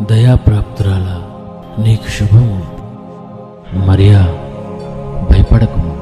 దయాప్రాప్తురాల నీకు శుభము. మరియా భయపడకుము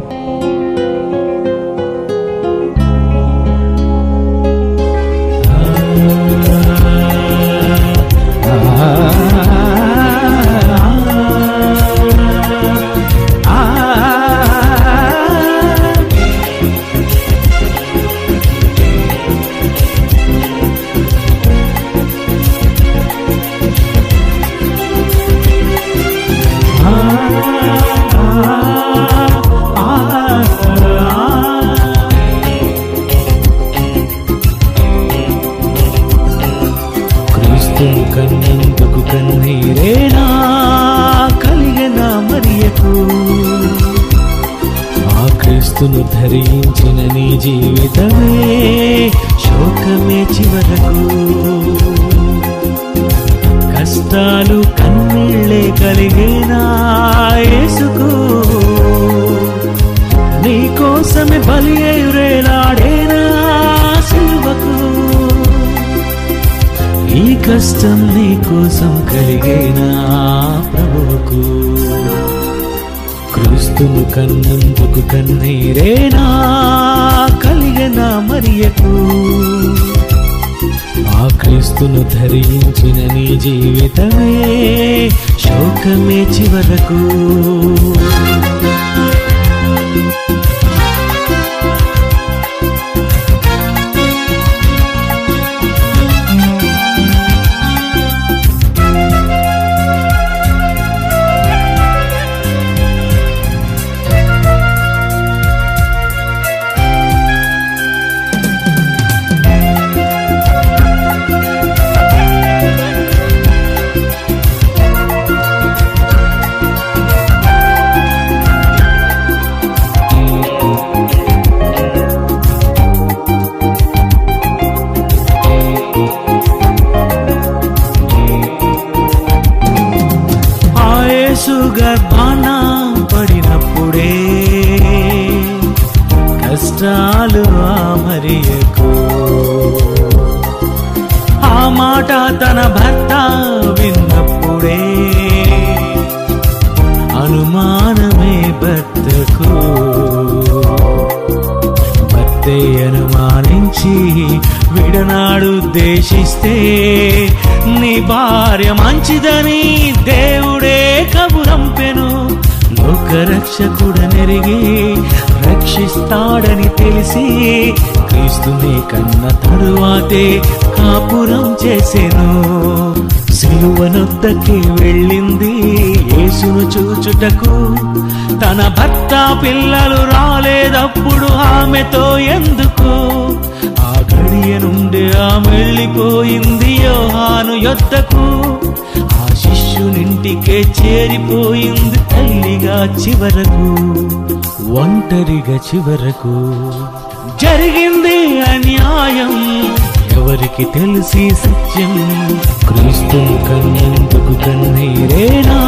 క్రీస్తు కన్నందుకు కన్నీరేనా? కలిగిన మరియకు? ఆ క్రీస్తును ధరించిన నీ జీవితమే శోకమే చివరకు. కష్టాలు కన్నీళ్ళే కలిగేనా యేసుకు? నీ కోసమే బలియే ఈ కష్టం నీ కోసం కలిగేనా ప్రభువుకు. క్రీస్తును కన్నందుకు కన్నీరేనా కలిగనా మరియకు. ఆ క్రీస్తును ధరించిన నీ జీవితమే శోకమే చివరకు. ఆయేసు గర్భాన పడినప్పుడే కష్టాలు ఆ మరియకు ఆ మాట తన భర్త అనుమానించి విడనాడు ఉద్దేశిస్తే నీ భార్య మంచిదని దేవుడే కబురంపెను. లోకరక్షకుడనెరిగి రక్షిస్తాడని తెలిసి క్రీస్తునే కన్న తరువాతే కాపురం చేసెను. సిలువనొద్దకి వెళ్ళింది యేసును చూచుటకు తన భర్త పిల్లలు రాలేదప్పుడు ఆమెతో ఎందుకు? ఆ గడియ నుండి ఆమె వెళ్ళిపోయింది యోహాను యొద్దకు. ఆ శిష్యునింటికే చేరిపోయింది తల్లిగా చివరకు ఒంటరిగా చివరకు. జరిగింది అన్యాయం ఎవరికి తెలిసి సత్యం? క్రీస్తు కన్నందుకు కన్నీరేనా?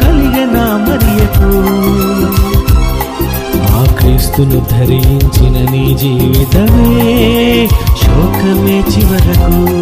కలిగిన మరియకు? ఆ క్రీస్తును ధరించిన నీ జీవితమే శోకమే చివరకు.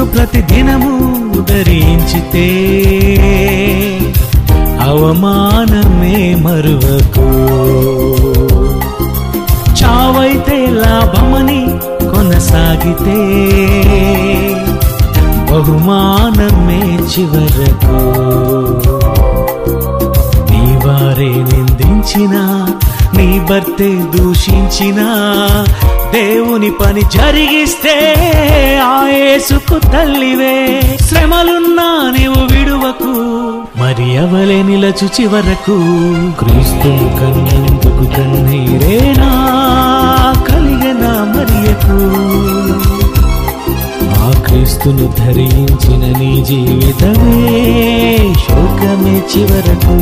యేసును ప్రతిదినము ధరించితే అవమానమే మరువకు. చావైతే లాభమని కొనసాగితే బహుమానమే చివరకు. నీ వారే నిందించినా నీ భర్తే దూషించినా దేవుని పని జరిగిస్తే ఆ యేసుకు తల్లివే. శ్రమలున్నా నీవు విడువకు మరి అవలే నిలచు చివరకు. క్రీస్తు కన్నందుకు కన్నీరేనా? కలిగన మరియకు. ఆ క్రీస్తును ధరించిన నీ జీవితమే శోకమే చివరకు.